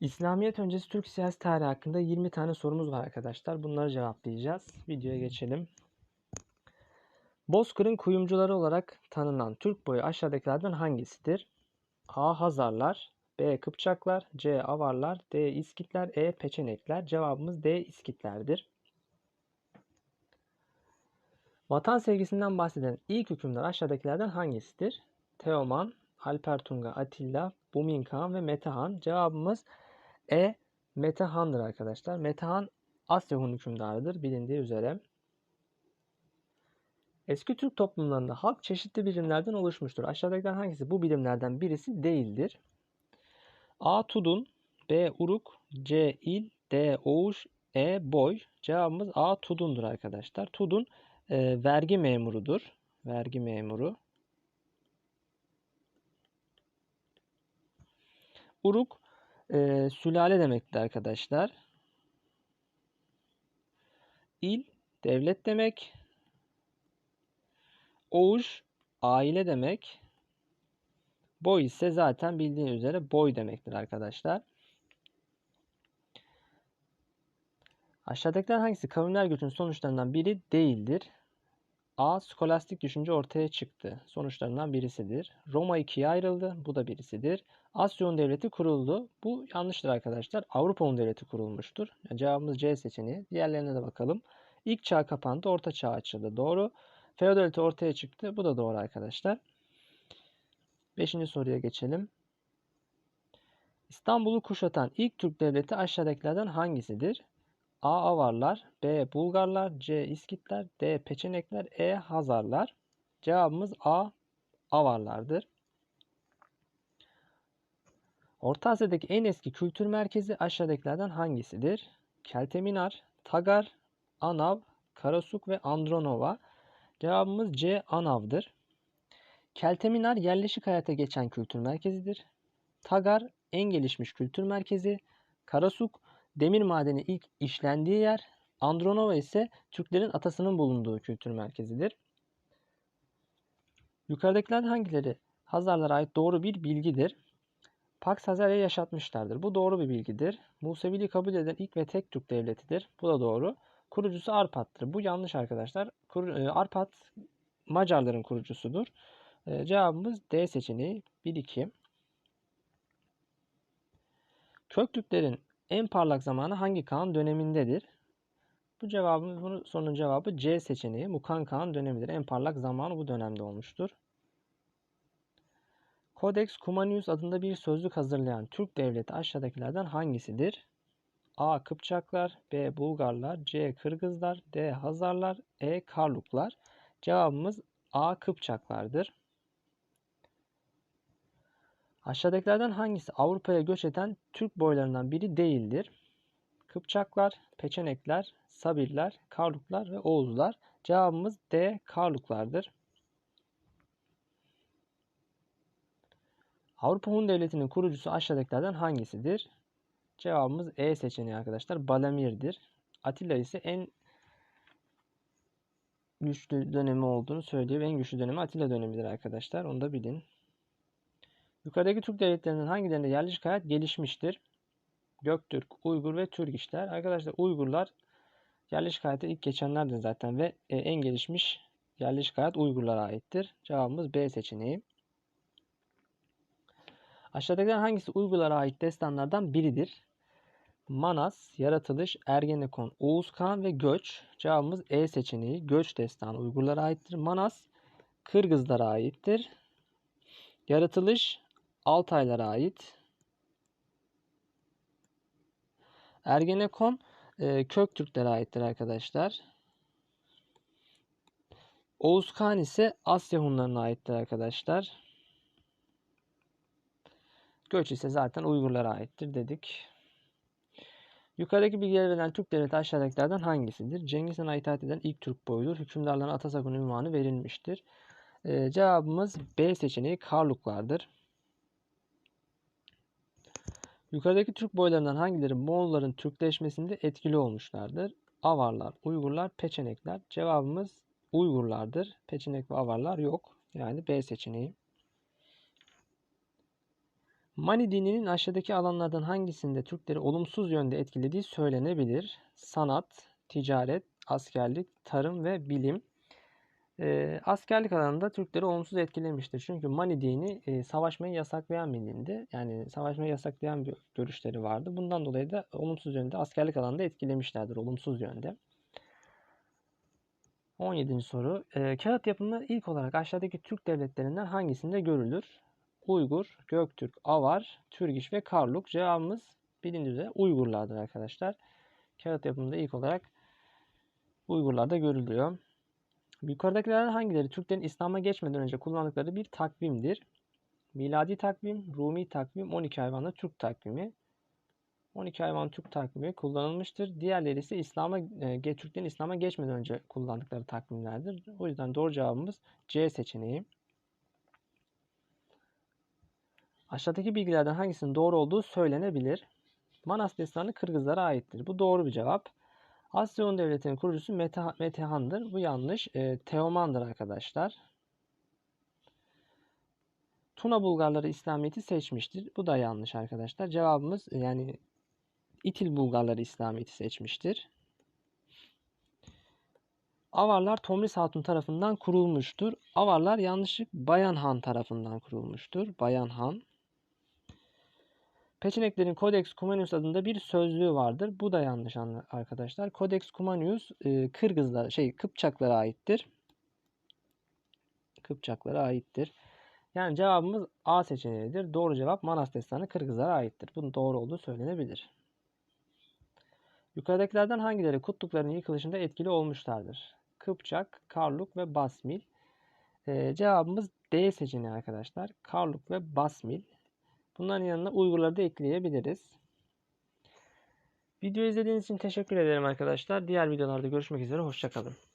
İslamiyet öncesi Türk siyasi tarihi hakkında 20 tane sorumuz var arkadaşlar. Bunları cevaplayacağız. Videoya geçelim. Bozkır'ın kuyumcuları olarak tanınan Türk boyu aşağıdakilerden hangisidir? A. Hazarlar B. Kıpçaklar C. Avarlar D. İskitler E. Peçenekler Cevabımız D. İskitlerdir. Vatan sevgisinden bahseden ilk hükümdar aşağıdakilerden hangisidir? Teoman, Alper Tunga, Atilla, Bumin Kağan ve Metehan. Cevabımız E. Metehan'dır arkadaşlar. Metehan Asya Hun hükümdarıdır bilindiği üzere. Eski Türk toplumlarında halk çeşitli birimlerden oluşmuştur. Aşağıdakilerden hangisi bu birimlerden birisi değildir? A. Tudun B. Uruk C. İl D. Oğuş E. Boy. Cevabımız A. Tudun'dur arkadaşlar. Tudun e, vergi memurudur. Vergi memuru. Uruk e, sülale demektir arkadaşlar. İl devlet demek. Oğuş aile demek. Boy ise zaten bildiğiniz üzere boy demektir arkadaşlar. Aşağıdakiler hangisi kavimler göçünün sonuçlarından biri değildir? A. Skolastik düşünce ortaya çıktı. Sonuçlarından birisidir. Roma ikiye ayrıldı. Bu da birisidir. Asya Un Devleti kuruldu. Bu yanlıştır arkadaşlar. Avrupa Un Devleti kurulmuştur. Yani cevabımız C seçeneği. Diğerlerine de bakalım. İlk çağ kapandı. Orta çağ açıldı. Doğru. Feodalite ortaya çıktı. Bu da doğru arkadaşlar. Beşinci soruya geçelim. İstanbul'u kuşatan ilk Türk devleti aşağıdakilerden hangisidir? A. Avarlar B. Bulgarlar C. İskitler D. Peçenekler E. Hazarlar Cevabımız A. Avarlardır. Orta Asya'daki en eski kültür merkezi aşağıdakilerden hangisidir? Kelteminar, Tagar, Anav, Karasuk ve Andronova. Cevabımız C. Anav'dır. Kelteminar yerleşik hayata geçen kültür merkezidir. Tagar en gelişmiş kültür merkezi. Karasuk demir madeni ilk işlendiği yer. Andronova ise Türklerin atasının bulunduğu kültür merkezidir. Yukarıdakilerden hangileri Hazarlara ait doğru bir bilgidir? Pax Hazarya yaşatmışlardır. Bu doğru bir bilgidir. Museviliği kabul eden ilk ve tek Türk devletidir. Bu da doğru. Kurucusu Arpat'tır. Bu yanlış arkadaşlar. E, Arpat Macarların kurucusudur. E, cevabımız D seçeneği 1-2. Köktürklerin en parlak zamanı hangi Kağan dönemindedir? Bu cevabımız bunun sorunun cevabı C seçeneği. Mukan Kağan dönemidir. En parlak zamanı bu dönemde olmuştur. Codex Cumanius adında bir sözlük hazırlayan Türk devleti aşağıdakilerden hangisidir? A. Kıpçaklar B. Bulgarlar C. Kırgızlar D. Hazarlar E. Karluklar Cevabımız A. Kıpçaklardır. Aşağıdakilerden hangisi Avrupa'ya göç eden Türk boylarından biri değildir? Kıpçaklar, Peçenekler, Sabirler, Karluklar ve Oğuzlar. Cevabımız D. Karluklardır. Avrupa Hun Devleti'nin kurucusu aşağıdakilerden hangisidir? Cevabımız E seçeneği arkadaşlar. Balamir'dir. Atilla ise en güçlü dönemi olduğunu söylüyor. En güçlü dönemi Atilla dönemidir arkadaşlar. Onu da bilin. Yukarıdaki Türk devletlerinin hangilerinde yerleşik hayat gelişmiştir? Göktürk, Uygur ve Türk işler. Arkadaşlar Uygurlar yerleşik hayata ilk geçenlerdir zaten ve e, en gelişmiş yerleşik hayat Uygurlara aittir. Cevabımız B seçeneği. Aşağıdakiler hangisi Uygurlara ait destanlardan biridir? Manas, Yaratılış, Ergenekon, Oğuz Kağan ve Göç. Cevabımız E seçeneği. Göç destanı Uygurlara aittir. Manas Kırgızlara aittir. Yaratılış Altaylara ait. Ergenekon e, Köktürklere aittir arkadaşlar. Oğuz Kağan ise Asya Hunlarına aittir arkadaşlar. Göç ise zaten Uygurlara aittir dedik. Yukarıdaki bilgiler verilen Türk devleti aşağıdakilerden hangisidir? Cengiz Han'a itaat eden ilk Türk boyudur. Hükümdarlarına Atasakun ünvanı verilmiştir. Ee, cevabımız B seçeneği Karluklardır. Yukarıdaki Türk boylarından hangileri Moğolların Türkleşmesinde etkili olmuşlardır? Avarlar, Uygurlar, Peçenekler. Cevabımız Uygurlardır. Peçenek ve Avarlar yok. Yani B seçeneği. Mani dininin aşağıdaki alanlardan hangisinde Türkleri olumsuz yönde etkilediği söylenebilir? Sanat, ticaret, askerlik, tarım ve bilim. Askerlik alanında Türkleri olumsuz etkilemiştir. Çünkü Mani dini e, savaşmayı yasaklayan bir dindi. Yani savaşmayı yasaklayan bir görüşleri vardı. Bundan dolayı da olumsuz yönde askerlik alanında etkilemişlerdir. Olumsuz yönde. 17. soru. Ee, kağıt yapımı ilk olarak aşağıdaki Türk devletlerinden hangisinde görülür? Uygur, Göktürk, Avar, Türgiş ve Karluk. Cevabımız bilindiği üzere Uygurlardır arkadaşlar. Kağıt yapımında ilk olarak Uygurlarda görülüyor. Yukarıdakilerden hangileri Türklerin İslam'a geçmeden önce kullandıkları bir takvimdir? Miladi takvim, Rumi takvim, 12 hayvanlı Türk takvimi. 12 hayvan Türk takvimi kullanılmıştır. Diğerleri ise İslam'a e, Türklerin İslam'a geçmeden önce kullandıkları takvimlerdir. O yüzden doğru cevabımız C seçeneği. Aşağıdaki bilgilerden hangisinin doğru olduğu söylenebilir. Manas destanı Kırgızlara aittir. Bu doğru bir cevap. Asya Hun Devleti'nin kurucusu Mete, Metehan'dır. Bu yanlış. E, Teoman'dır arkadaşlar. Tuna Bulgarları İslamiyet'i seçmiştir. Bu da yanlış arkadaşlar. Cevabımız yani İtil Bulgarları İslamiyet'i seçmiştir. Avarlar Tomris Hatun tarafından kurulmuştur. Avarlar yanlışlık Bayan Han tarafından kurulmuştur. Bayan Han. Peçeneklerin Codex Cumanius adında bir sözlüğü vardır. Bu da yanlış arkadaşlar. Codex Cumanius e, Kırgızlar, şey Kıpçaklara aittir. Kıpçaklara aittir. Yani cevabımız A seçeneğidir. Doğru cevap Manas Destanı Kırgızlara aittir. Bunun doğru olduğu söylenebilir. Yukarıdakilerden hangileri kutlukların yıkılışında etkili olmuşlardır? Kıpçak, Karluk ve Basmil. Ee, cevabımız D seçeneği arkadaşlar. Karluk ve Basmil. Bunların yanına Uygurları da ekleyebiliriz. Video izlediğiniz için teşekkür ederim arkadaşlar. Diğer videolarda görüşmek üzere. Hoşçakalın.